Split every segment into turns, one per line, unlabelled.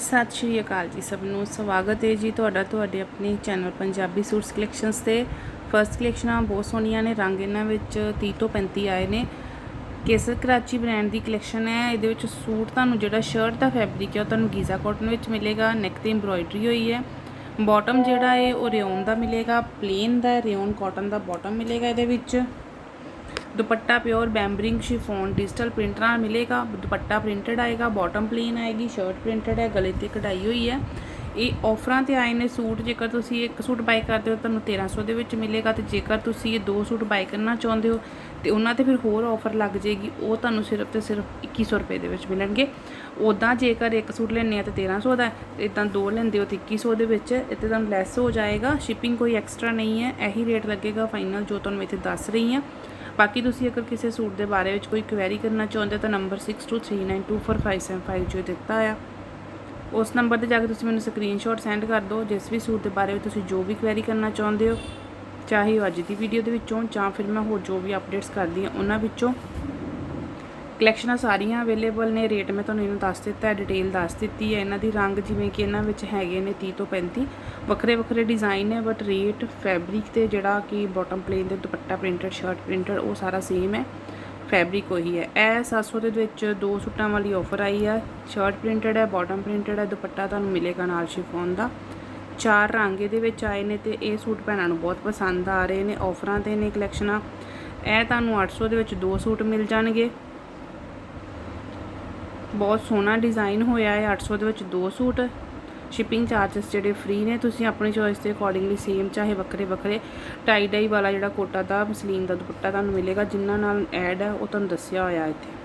ਸਤਿ ਸ਼੍ਰੀ ਅਕਾਲ ਜੀ ਸਭ ਨੂੰ। ਸਵਾਗਤ ਹੈ ਜੀ ਤੁਹਾਡਾ ਤੁਹਾਡੇ ਆਪਣੇ ਚੈਨਲ ਪੰਜਾਬੀ ਸੂਟਸ ਕਲੈਕਸ਼ਨਸ ਤੇ। ਫਰਸਟ ਕਲੈਕਸ਼ਨਾਂ ਬਹੁਤ ਸੋਹਣੀਆਂ ਨੇ, ਰੰਗ ਇਹਨਾਂ ਵਿੱਚ 30 ਤੋਂ 35 ਆਏ ਨੇ। ਕੇਸਰ ਕਰਾਚੀ ਬ੍ਰਾਂਡ ਦੀ ਕਲੈਕਸ਼ਨ ਹੈ। ਇਹਦੇ ਵਿੱਚ ਸੂਟ ਤੁਹਾਨੂੰ ਜਿਹੜਾ ਸ਼ਰਟ ਦਾ ਫੈਬਰਿਕ ਹੈ ਉਹ ਤੁਹਾਨੂੰ ਗੀਜ਼ਾ ਕਾਟਨ ਵਿੱਚ ਮਿਲੇਗਾ ਨੈਕ ਤੇ ਐਮਬ੍ਰੋਇਡਰੀ ਹੋਈ ਹੈ। ਬਾਟਮ ਜਿਹੜਾ ਹੈ ਉਹ ਰਿਓਨ ਦਾ ਮਿਲੇਗਾ ਪਲੇਨ ਦਾ ਰਿਓਨ ਕਾਟਨ ਦਾ ਬਾਟਮ ਮਿਲੇਗਾ ਇਹਦੇ ਵਿੱਚ। ਦੁਪੱਟਾ pure bemberg chiffon, digital print ਨਾਲ ਮਿਲੇਗਾ, ਦੁਪੱਟਾ ਪ੍ਰਿੰਟਡ ਆਏਗਾ ਬਾਟਮ ਪਲੇਨ ਆਏਗੀ ਸ਼ਰਟ ਪ੍ਰਿੰਟਡ ਹੈ, ਗਲੇ ਤੇ ਕਢਾਈ ਹੋਈ ਹੈ। ਇਹ ਆਫਰਾਂ ਤੇ ਆਏ ਨੇ ਸੂਟ, ਜੇਕਰ ਤੁਸੀਂ ਇੱਕ ਸੂਟ ਬਾਈ ਕਰਦੇ ਹੋ, ਤੁਹਾਨੂੰ 1300 ਦੇ ਵਿੱਚ ਮਿਲੇਗਾ ਤੇ ਜੇਕਰ ਤੁਸੀਂ ਇਹ ਦੋ ਸੂਟ ਬਾਈ ਕਰਨਾ ਚਾਹੁੰਦੇ ਹੋ, ਤੇ ਉਹਨਾਂ ਤੇ ਫਿਰ ਹੋਰ ਆਫਰ ਲੱਗ ਜਾਏਗੀ, ਉਹ ਤੁਹਾਨੂੰ ਸਿਰਫ ਤੇ ਸਿਰਫ 2100 ਰੁਪਏ ਦੇ ਵਿੱਚ ਮਿਲਣਗੇ। ਉਦਾਂ ਜੇਕਰ ਇੱਕ ਸੂਟ ਲੈਣੇ ਆ ਤੇ 1300 ਦਾ ਤੇ ਇਦਾਂ ਦੋ ਲੈਂਦੇ ਹੋ ਤੇ 2100 ਦੇ ਵਿੱਚ, ਇੱਥੇ ਤੁਹਾਨੂੰ ਲੈਸ ਹੋ ਜਾਏਗਾ ਸ਼ਿਪਿੰਗ ਕੋਈ ਐਕਸਟਰਾ ਨਹੀਂ ਹੈ, ਇਹੀ ਰੇਟ ਲੱਗੇਗਾ ਫਾਈਨਲ ਜੋ ਤੁਹਾਨੂੰ ਇੱਥੇ ਦੱਸ ਰਹੀ ਹਾਂ। ਬਾਕੀ ਤੁਸੀਂ ਅਗਰ ਕਿਸੇ ਸੂਟ ਦੇ ਬਾਰੇ ਵਿੱਚ ਕੋਈ ਕੁਐਰੀ ਕਰਨਾ ਚਾਹੁੰਦੇ ਹੋ ਤਾਂ ਨੰਬਰ 6239245575 ਜੋ ਦਿੱਤਾ ਆ। ਉਸ ਨੰਬਰ ਤੇ ਜਾ ਕੇ ਤੁਸੀਂ ਮੈਨੂੰ ਸਕਰੀਨਸ਼ਾਟ ਸੈਂਡ ਕਰ ਦਿਓ। ਜਿਸ ਵੀ ਸੂਟ ਦੇ ਬਾਰੇ ਵਿੱਚ ਤੁਸੀਂ ਜੋ ਵੀ ਕੁਐਰੀ ਕਰਨਾ ਚਾਹੁੰਦੇ ਹੋ, ਚਾਹੇ ਉਹ ਅੱਜ ਦੀ ਵੀਡੀਓ ਦੇ ਵਿੱਚੋਂ ਜਾਂ ਫਿਰ ਮੈਂ ਹੋਰ ਜੋ ਵੀ ਅਪਡੇਟਸ ਕਰਦੀ ਹਾਂ, ਉਹਨਾਂ ਵਿੱਚੋਂ ਕਲੈਕਸ਼ਨਾਂ ਸਾਰੀਆਂ ਅਵੇਲੇਬਲ ਨੇ, ਰੇਟ ਮੈਂ ਤੁਹਾਨੂੰ ਇਹਨੂੰ ਦੱਸ ਦਿੱਤਾ, ਡਿਟੇਲ ਦੱਸ ਦਿੱਤੀ ਹੈ। ਇਹਨਾਂ ਦੀ ਰੰਗ ਜਿਵੇਂ ਕਿ ਇਹਨਾਂ ਵਿੱਚ ਹੈਗੇ ਨੇ 30 ਤੋਂ 35 ਵੱਖਰੇ ਵੱਖਰੇ ਡਿਜ਼ਾਈਨ ਨੇ, ਬਟ ਰੇਟ ਫੈਬਰਿਕ ਤੇ ਜਿਹੜਾ ਕਿ ਬਾਟਮ ਪਲੇਨ ਦੇ ਦੁਪੱਟਾ ਪ੍ਰਿੰਟਡ ਸ਼ਰਟ ਪ੍ਰਿੰਟਡ ਉਹ ਸਾਰਾ ਸੇਮ ਹੈ। ਫੈਬਰਿਕ ਉਹੀ ਹੈ। ਇਹ 700 ਦੇ ਵਿੱਚ ਦੋ ਸੂਟਾਂ ਵਾਲੀ ਆਫਰ ਆਈ ਹੈ। ਸ਼ਰਟ ਪ੍ਰਿੰਟਡ ਹੈ ਬਾਟਮ ਪ੍ਰਿੰਟਡ ਹੈ, ਦੁਪੱਟਾ ਤੁਹਾਨੂੰ ਮਿਲੇਗਾ ਨਾਲ ਸ਼ਿਫੋਨ ਦਾ। ਚਾਰ ਰੰਗ ਇਹਦੇ ਵਿੱਚ ਆਏ ਨੇ ਤੇ ਇਹ ਸੂਟ ਭੈਣਾਂ ਨੂੰ ਬਹੁਤ ਪਸੰਦ ਆ ਰਹੇ ਨੇ ਆਫਰਾਂ ਤੇ ਨੇ ਕਲੈਕਸ਼ਨਾਂ। ਇਹ ਤੁਹਾਨੂੰ 800 ਦੇ ਵਿੱਚ ਦੋ ਸੂਟ ਮਿਲ ਜਾਣਗੇ। ਬਹੁਤ ਸੋਹਣਾ ਡਿਜ਼ਾਈਨ ਹੋਇਆ ਹੈ 800 ਦੇ ਵਿੱਚ ਦੋ ਸੂਟ। ਸ਼ਿਪਿੰਗ ਚਾਰजेस ਜਿਹੜੇ ਫ੍ਰੀ ਨੇ, ਤੁਸੀਂ ਆਪਣੀ ਚੋਇਸ ਦੇ ਅਕੋਰਡਿੰਗਲੀ ਸੇਮ ਚਾਹੇ ਵੱਖਰੇ ਵੱਖਰੇ ਟਾਈ ਡਾਈ ਵਾਲਾ ਜਿਹੜਾ ਕੋਟਾ ਦਾ, ਮਸਲੀਨ ਦਾ ਦੁਪੱਟਾ ਤੁਹਾਨੂੰ ਮਿਲੇਗਾ, ਜਿਨ੍ਹਾਂ ਨਾਲ ਐਡ ਹੈ ਉਹ ਤੁਹਾਨੂੰ ਦੱਸਿਆ ਹੋਇਆ ਇੱਥੇ।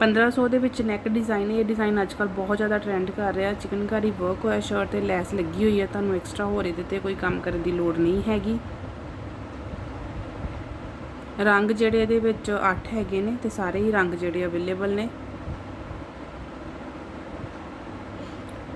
1500 ਦੇ ਵਿੱਚ ਨੈਕ ਡਿਜ਼ਾਈਨ ਇਹ ਡਿਜ਼ਾਈਨ ਅੱਜਕੱਲ ਬਹੁਤ ਜ਼ਿਆਦਾ ਟ੍ਰੈਂਡ ਕਰ ਰਿਹਾ ਚਿਕਨਕਾਰੀ ਵਰਕ ਹੋਇਆ ਸ਼ਰਟ ਤੇ ਲੈਸ ਲੱਗੀ ਹੋਈ ਹੈ, ਤੁਹਾਨੂੰ ਐਕਸਟਰਾ ਹੋਰ ਇਹਦੇ ਤੇ ਕੋਈ ਕੰਮ ਕਰਨ ਦੀ ਲੋੜ ਨਹੀਂ ਹੈਗੀ। ਰੰਗ ਜਿਹੜੇ ਇਹਦੇ ਵਿੱਚ 8 ਹੈਗੇ ਨੇ ਤੇ ਸਾਰੇ ਹੀ ਰੰਗ ਜਿਹੜੇ ਅਵੇਲੇਬਲ ਨੇ।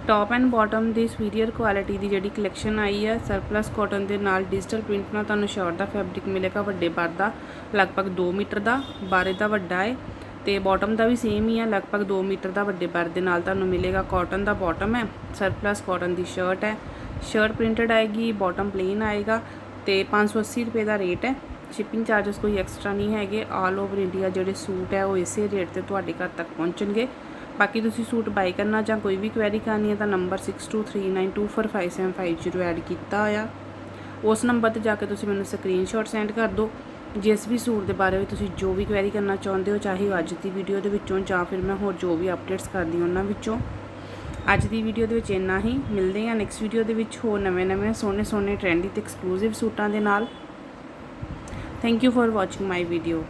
ਟੌਪ ਐਂਡ ਬਾਟਮ ਦੀ ਸੁਪੀਰੀਅਰ ਕੁਆਲਿਟੀ ਦੀ ਜਿਹੜੀ ਕਲੈਕਸ਼ਨ ਆਈ ਹੈ ਸਰਪਲਸ ਕਾਟਨ ਦੇ ਨਾਲ ਡਿਜੀਟਲ ਪ੍ਰਿੰਟ ਨਾਲ ਤੁਹਾਨੂੰ ਸ਼ਰਟ ਦਾ ਫੈਬਰਿਕ ਮਿਲੇਗਾ, ਵੱਡੇ ਬਾਰ ਦਾ, ਲਗਭਗ 2 ਮੀਟਰ ਦਾ, ਬਾਰੇ ਦਾ ਵੱਡਾ ਹੈ ਤੇ ਬਾਟਮ ਦਾ ਵੀ ਸੇਮ ਹੀ ਹੈ, ਲਗਭਗ 2 ਮੀਟਰ ਦਾ ਵੱਡੇ ਬਾਰ ਦੇ ਨਾਲ ਤੁਹਾਨੂੰ ਮਿਲੇਗਾ ਕਾਟਨ ਦਾ ਬਾਟਮ ਹੈ ਸਰਪਲਸ ਕਾਟਨ ਦੀ ਸ਼ਰਟ ਹੈ। ਸ਼ਰਟ ਪ੍ਰਿੰਟਡ ਆਏਗੀ ਬਾਟਮ ਪਲੇਨ ਆਏਗਾ ਤੇ 580 ਰੁਪਏ ਦਾ ਰੇਟ ਹੈ। ਸ਼ਿਪਿੰਗ ਚਾਰजेस ਕੋਈ ਐਕਸਟਰਾ ਨਹੀਂ ਹੈਗੇ ਆਲ ਓਵਰ ਇੰਡੀਆ ਜਿਹੜੇ ਸੂਟ ਹੈ ਉਹ ਇਸੇ ਰੇਟ ਤੇ ਤੁਹਾਡੇ ਘਰ ਤੱਕ ਪਹੁੰਚਣਗੇ। ਬਾਕੀ ਤੁਸੀਂ ਸੂਟ ਬਾਈ ਕਰਨਾ ਜਾਂ ਕੋਈ ਵੀ ਕੁਐਰੀ ਕਰਨੀ ਹੈ ਤਾਂ ਨੰਬਰ 6239245750 ਐਡ ਕੀਤਾ ਹੋਇਆ। ਉਸ ਨੰਬਰ ਤੇ ਜਾ ਕੇ ਤੁਸੀਂ ਮੈਨੂੰ ਸਕਰੀਨਸ਼ਾਟ ਸੈਂਡ ਕਰ ਦਿਓ। ਜਿਸ ਵੀ ਸੂਟ ਦੇ ਬਾਰੇ ਵਿੱਚ ਤੁਸੀਂ ਜੋ ਵੀ ਕੁਐਰੀ ਕਰਨਾ ਚਾਹੁੰਦੇ ਹੋ, ਚਾਹੇ ਉਹ ਅੱਜ ਦੀ ਵੀਡੀਓ ਦੇ ਵਿੱਚੋਂ ਜਾਂ ਫਿਰ ਮੈਂ ਹੋਰ ਜੋ ਵੀ ਅਪਡੇਟਸ ਕਰਦੀ ਹਾਂ ਉਹਨਾਂ ਵਿੱਚੋਂ। ਅੱਜ ਦੀ ਵੀਡੀਓ ਦੇ ਵਿੱਚ ਇੰਨਾ ਹੀ। ਮਿਲਦੇ ਹਾਂ ਨੈਕਸਟ ਵੀਡੀਓ ਦੇ ਵਿੱਚ ਹੋਰ ਨਵੇਂ-ਨਵੇਂ ਸੋਹਣੇ ਸੋਹਣੇ ਟ੍ਰੈਂਡੀ ਤੇ ਐਕਸਕਲੂਸਿਵ ਸੂਟਾਂ ਦੇ ਨਾਲ। Thank you for watching my video